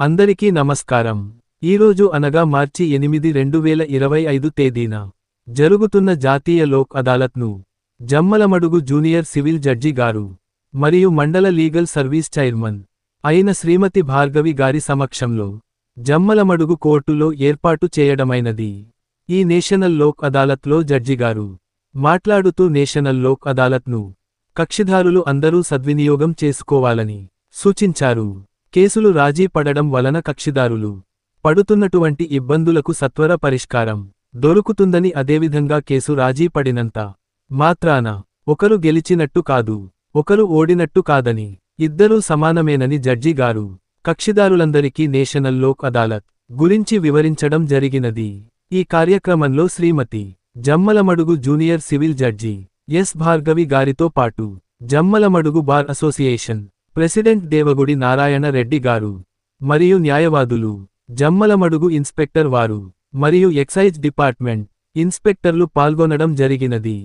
అందరికీ నమస్కారం. ఈరోజు అనగా మార్చి ఎనిమిది రెండు వేల ఇరవై ఐదు తేదీన జరుగుతున్న జాతీయ Lok అదాలత్ను Jammalamadugu junior civil judge garu మరియు మండల లీగల్ సర్వీస్ చైర్మన్ అయిన శ్రీమతి భార్గవి గారి సమక్షంలో జమ్మలమడుగు కోర్టులో ఏర్పాటు చేయడమైనది. ఈ నేషనల్ లోక్ అదాలత్లో జడ్జిగారు మాట్లాడుతూ నేషనల్ లోక్ అదాలత్ను కక్షిదారులు అందరూ సద్వినియోగం చేసుకోవాలని సూచించారు. కేసులు రాజీ పడడం వలన కక్షిదారులు పడుతున్నటువంటి ఇబ్బందులకు సత్వర పరిష్కారం దొరుకుతుందని అదేవిధంగా కేసు రాజీ పడినంత మాత్రాన ఒకరు గెలిచినట్టు కాదు ఒకరు ఓడినట్టు కాదని ఇద్దరూ సమానమేనని జడ్జి గారు కక్షిదారులందరికీ నేషనల్ లోక్ అదాలత్ గురించి వివరించడం జరిగినది. ఈ కార్యక్రమంలో Shrimati Jammalamadugu junior civil judge S Bhargavi గారితో పాటు Jammalamadugu bar association president Devagudi Narayana Reddy garu మరియు న్యాయవాదులు జమ్మలమడుగు ఇన్స్పెక్టర్ వారు మరియు ఎక్సైజ్ డిపార్ట్మెంట్ ఇన్స్పెక్టర్లు పాల్గొనడం జరిగినది.